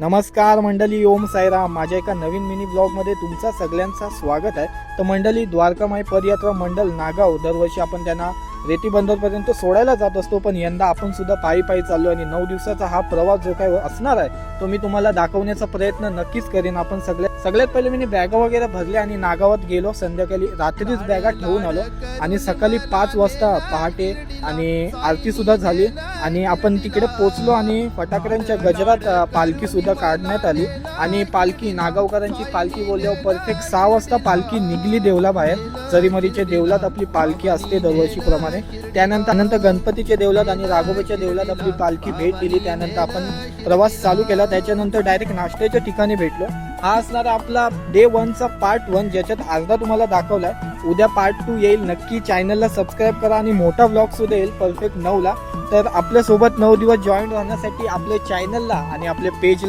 नमस्कार मंडळी ओम साईराम. माझ्या एका नवीन मिनी ब्लॉगमध्ये तुमचा सगळ्यांचा स्वागत आहे. तर मंडळी द्वारकामाई पदयात्रा मंडळ नागाव. दरवर्षी आपण त्यांना रेती बंदरपर्यंत सोडायला जात असतो पण यंदा आपण सुद्धा पायी पायी चाललो आणि नऊ दिवसाचा हा प्रवास जो काही असणार आहे तो मी तुम्हाला दाखवण्याचा प्रयत्न नक्कीच करेन. आपण सगळ्या सगळ्यात पहिले मी बॅगा वगैरे भरल्या आणि नागावात गेलो. संध्याकाळी रात्रीच बॅगा ठेवून आलो. आणि सकाळी पाच वाजता पहाटे आणि आरती सुद्धा झाली. आणि आपण तिकडे पोचलो आणि फटाकड्यांच्या गजरात पालखी सुद्धा काढण्यात आली. आणि पालखी नागावकरांची पालखी बोलल्यावर परफेक्ट सहा वाजता पालखी निघली देवला बाहेर जरीमरीच्या देवलात आपली पालखी असते दरवर्षीप्रमाणे त्यानंतर नंतर गणपतीच्या देवलात आणि राघोबाच्या देवलात आपली पालखी भेट दिली. त्यानंतर आपण प्रवास चालू केला. त्याच्यानंतर डायरेक्ट नाश्त्याच्या ठिकाणी भेटलो. हा असणारा आपला डे वनचा पार्ट वन ज्याच्यात अर्धा तुम्हाला दाखवलाय. उद्या पार्ट टू येईल. नक्की चॅनलला सबस्क्राईब करा आणि मोठा ब्लॉग सुद्धा येईल. परफेक्ट नऊला. तर आपल्यासोबत नऊ दिवस जॉईन राहण्यासाठी आपल्या चॅनलला आणि आपल्या पेजला